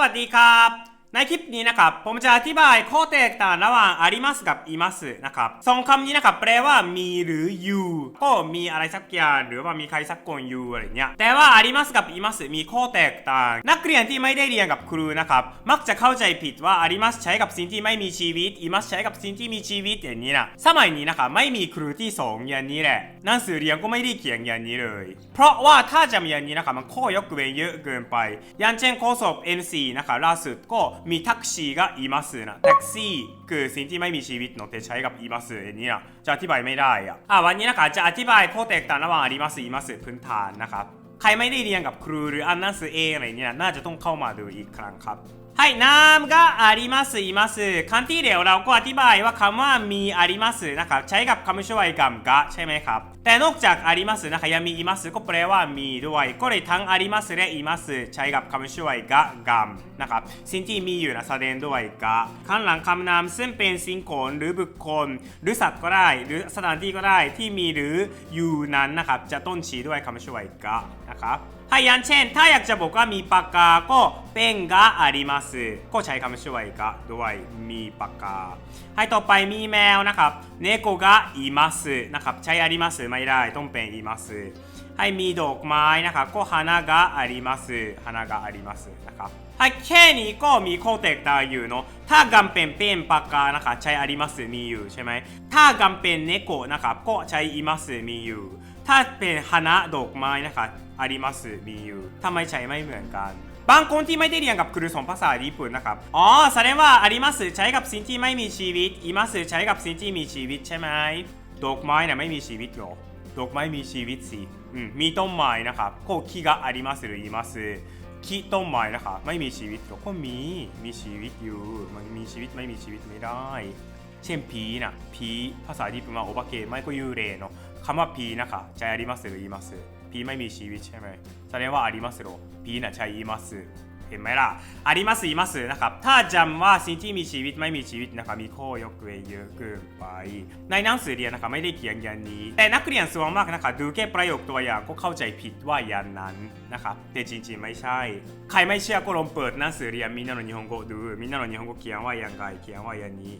วัสดีครับ ในคลิปนี้นะครับ ผมจะอธิบายข้อแตกต่างระหว่างありますกับいますนะครับสองคำนี้นะครับ แปลว่ามีหรืออยู่ก็มีอะไรสักอย่างหรือว่ามีใครสักคนอยู่อะไรเงี้ย แต่ว่าありますกับいますมีข้อแตกต่าง นักเรียนที่ไม่ได้เรียนกับครูนะครับ มักจะเข้าใจผิดว่าありますใช้กับสิ่งที่ไม่มีชีวิตいますใช้กับสิ่งที่มีชีวิตอย่างนี้นะสมัยนี้นะครับไม่มีครูที่สองอย่างนี้แหละหนังสือเรียนก็ไม่ได้เขียนอย่างนี้เลย เพราะว่าถ้าจะมีอย่างนี้นะครับมันข้อยกเว้นเยอะเกินไป อย่างเช่นข้อสอบ MC นะครับล่าสุดก็มีแท็กซี่ก็อีมัสนะแท็กซี่คือสิ่งที่ไม่มีชีวิตเนาะแใช้กับอีมัสเนี่ยจะอธิบายไม่ได้อะอะวันนี้นะคะจะอธิบายโคเตกต่างระหว่างอีมัสอีมัสพื้นฐานนะครับใครไม่ได้เรียนกับครูหรืออันนั้นสือเองอะไรเนี่ยน่าจะต้องเข้ามาดูอีกครั้งครับ はい、ナームがあります、います。คำที่เดี๋ยวเราก็อธิบายว่าคำว่ามีありますนะครับใช้กับคำช่วยกรรมกะใช่ไหมครับ แต่นอกจากありますนะครับยังมีいますก็แปลว่ามีด้วย ก็เลยทั้งありますและいますใช้กับคำช่วยกะกรรมนะครับสิ่งที่มีอยู่นะแสดงด้วยกะข้างหลังคำนามซึ่งเป็นสิ่งของหรือบุคคล หรือสัตว์ก็ได้ หรือสถานที่ก็ได้ที่มีหรืออยู่นั้นนะครับจะต้นชี้ด้วยคำช่วยกะนะครับ はい、อย่างเช่น ถ้าอยากจะบอกว่ามีปากกา ก็ペンがありますก็ใช้คำช่วยกะด้วยมีปากกา ให้ต่อไปมีแมวนะครับ猫がいますนะครับใช้ありますไม่ได้ต้องเป็นいますให้มีดอกไม้นะครับก็花があります花がありますนะครับให้แค่นี้ก็มีข้อแตกต่างอยู่เนาะถ้ากำเป็นเป็นปากกานะครับใช้ありますมีอยู่ใช่ไหมถ้ากำเป็น猫นะครับก็ใช้いますมีอยู่ ถ้าเป็น花ดอกไม้นะครับ อาริมัสมีอยู่ทำไมใช้ไม่เหมือนกัน บางคนที่ไม่ได้เรียนกับครูสอนภาษาญี่ปุ่นนะครับ อ๋อ แสดงว่าอาริมัสใช้กับสิ่งที่ไม่มีชีวิตอิมัสใช้กับสิ่งที่มีชีวิตใช่ไหมดอกไม้เนี่ยไม่มีชีวิตหรอดอกไม้มีชีวิตสิอืมมีต้นไม้นะครับโคคีกะอาริมัสหรืออิมัสคิต้นไม้นะครับไม่มีชีวิตหรอก็มี มีชีวิตอยู่ มันมีชีวิตไม่มีชีวิตไม่ได้ เช่นผีนะผีภาษาญี่ปุ่นว่าโอบาเกะไม่ก็ยูเรเนาะคำว่าผีนะคะใช้อาริมัสหรืออิมัสผีไม่มีชีวิตใช่ไหมแสดงว่าありますหรอผีน่ะใช้いますเห็นไหมล่ะありますいますนะครับ ถ้าจำว่าสิ่งที่มีชีวิตไม่มีชีวิตนะครับมีข้อยกเว้นเยอะเกินไป ในหนังสือเรียนนะครับไม่ได้เขียนอย่างนี้ แต่นักเรียนส่วนมากนะครับดูแค่ประโยคตัวอย่างก็เข้าใจผิดว่าอย่างนั้นนะครับแต่จริงๆไม่ใช่ ใครไม่เชื่อก็ลองเปิดหนังสือเรียนみんなの日本語ดูみんなの日本語เขียนว่าอย่างไรเขียนว่าอย่างนี้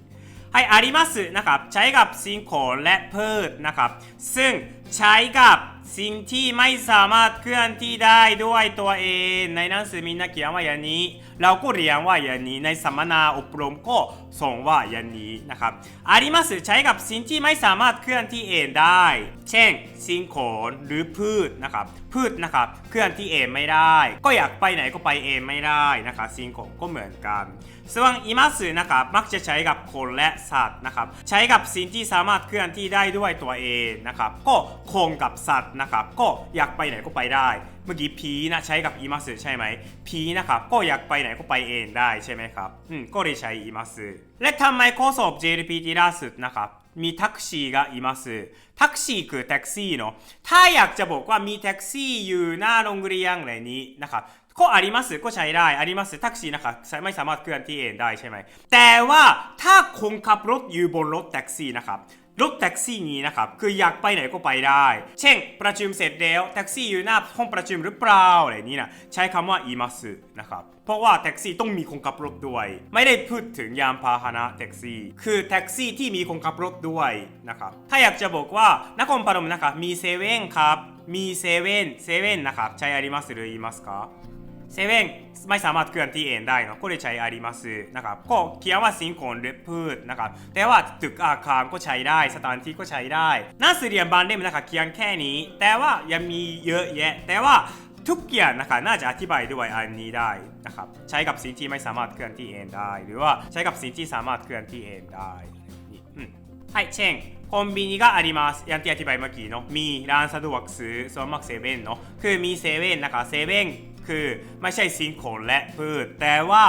ให้ありますนะครับใช้กับสิ่งของและพืชนะครับ ซึ่งใช้กับ สิ่งที่ไม่สามารถเคลื่อนที่ได้ด้วยตัวเอง ในหนังสือมีนักเขียนว่าอย่างนี้ เราก็เรียนว่าอย่างนี้ในสัมมนาอบรมก็ส่งว่าอย่างนี้นะครับอาริมัสใช้กับสิ่งที่ไม่สามารถเคลื่อนที่เองได้ เช่น สิ่งของหรือพืชนะครับพืชนะครับเคลื่อนที่เองไม่ได้ ก็อยากไปไหนก็ไปเองไม่ได้นะครับสิ่งของก็เหมือนกันส่วนอิมัสนะครับมักจะใช้กับคนและสัตว์นะครับใช้กับสิ่งที่สามารถเคลื่อนที่ได้ด้วยตัวเองนะครับก็คงกับสัตว์นะครับก็อยากไปไหนก็ไปได้ เมื่อกี้ผีนะใช้กับいますใช่ไหมผีนะครับก็อยากไปไหนก็ไปเองได้ใช่ไหมครับอืมก็เลยใช้いますและทำไมข้อสอบ JLPT ล่าสุดนะครับมีแท็กซี่がいますแท็กซี่คือแท็กซี่เนาะถ้าอยากจะบอกว่ามีแท็กซี่อยู่หน้าโรงเรียนอะไรนี้นะครับ ก็ありますก็ใช้ได้ありますแท็กซี่นะครับไม่สามารถเคลื่อนที่เองได้ใช่ไหม แต่ว่าถ้าคนขับรถอยู่บนรถแท็กซี่นะครับ รถแท็กซี่นี้นะครับคืออยากไปไหนก็ไปได้ เช่น ประชุมเสร็จแล้วแท็กซี่อยู่หน้าห้องประชุมหรือเปล่าอะไรนี้นะใช้คำว่าอีมัสึนะครับเพราะว่าแท็กซี่ต้องมีคนขับรถด้วย ไม่ได้พูดถึงยามพาหนะแท็กซี่ คือแท็กซี่ที่มีคนขับรถด้วยนะครับถ้าอยากจะบอกว่านครพนมนะครับมีเซเว่นครับมีเซเว่นเซเว่นนะครับใช้อารมัสหรืออีมัสครับ เซเว่นไม่สามารถเคลื่อนที่เองได้เนอะก็เลยใช้ありますนะครับก็เขียนว่าสิ่งของหรือพืชนะครับแต่ว่าตึกอาคารก็ใช้ได้สถานที่ก็ใช้ได้หนังสือเรียนบานเล่มนะครับเขียนแค่นี้ แต่ว่ายังมีเยอะแยะ แต่ว่าทุกอย่างนะครับน่าจะอธิบายด้วยอันนี้ได้นะครับใช้กับสิ่งที่ไม่สามารถเคลื่อนที่เองได้ หรือว่าใช้กับสิ่งที่สามารถเคลื่อนที่เองได้นี่อืม はい、チェーン。コンビニがあります。やんてやที่ใบเมื่อกี้เนาะ มีร้านสะดวกซื้อส่วนมากเซเว่นเนาะ คือไม่ใช่สิ่งของและพืช แต่ว่า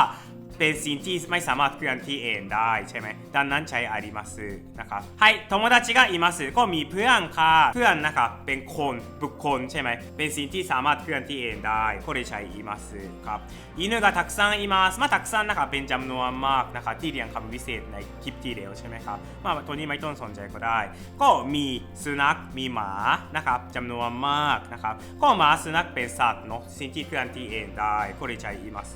เป็นสิ่งที่ไม่สามารถเคลื่อนที่เองได้ใช่ไหมดังนั้นใช้ありますนะครับはい友達がいますก็มีเพื่อนค่ะเพื่อนนะครับเป็นคนบุคคลใช่ไหมเป็นสิ่งที่สามารถเคลื่อนที่เองได้ก็เลยใช้いますครับ犬がたくさんいますまあたくさんนะครับเป็นจำนวนมากนะครับที่เรียนคำวิเศษในคลิปที่แล้วใช่ไหมครับมาตัวนี้ไม่ต้องสนใจก็ได้ ก็มีสุนัขมีหมานะครับจำนวนมากนะครับก็หมาสุนัขเป็นสัตว์เนาะสิ่งที่เคลื่อนที่เองได้ก็เลยใช้います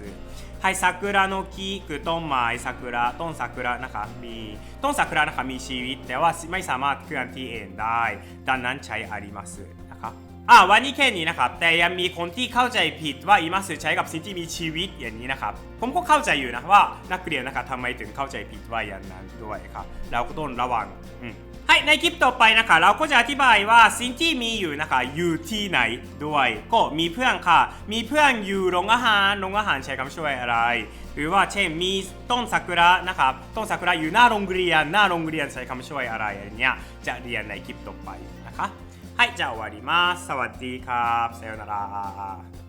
はい桜の พีคือต้นไม้ซากุระต้นซากุระนะคะมีต้นซากุระนะคะมีชีวิต แต่ว่าไม่สามารถเคลื่อนที่เองได้ดังนั้นใช้อาริมัสนะครับอ่าวันนี้แค่นี้นะครับ แต่ยังมีคนที่เข้าใจผิดว่าอิมัสใช้กับสิ่งที่มีชีวิตอย่างนี้นะครับ ผมก็เข้าใจอยู่นะว่านักเรียนนะครับทำไมถึงเข้าใจผิดว่าอย่างนั้นด้วยครับเราก็ต้องระวังอืม はいในคลิปต่อไปนะคะเราก็จะอธิบายว่าสิ่งที่มีอยู่นะคะอยู่ที่ไหนด้วยก็มีเพื่อนค่ะ มีเพื่อนอยู่โรงอาหารโรงอาหารใช้คำช่วยอะไร หรือว่าเช่นมีต้นซากุระนะครับต้นซากุระอยู่หน้าโรงเรียนหน้าโรงเรียนใช้คำช่วยอะไรอะไรเงี้ยจะเรียนในคลิปต่อไปนะคะはいじゃあ終わりますสวัสดีครับさようなら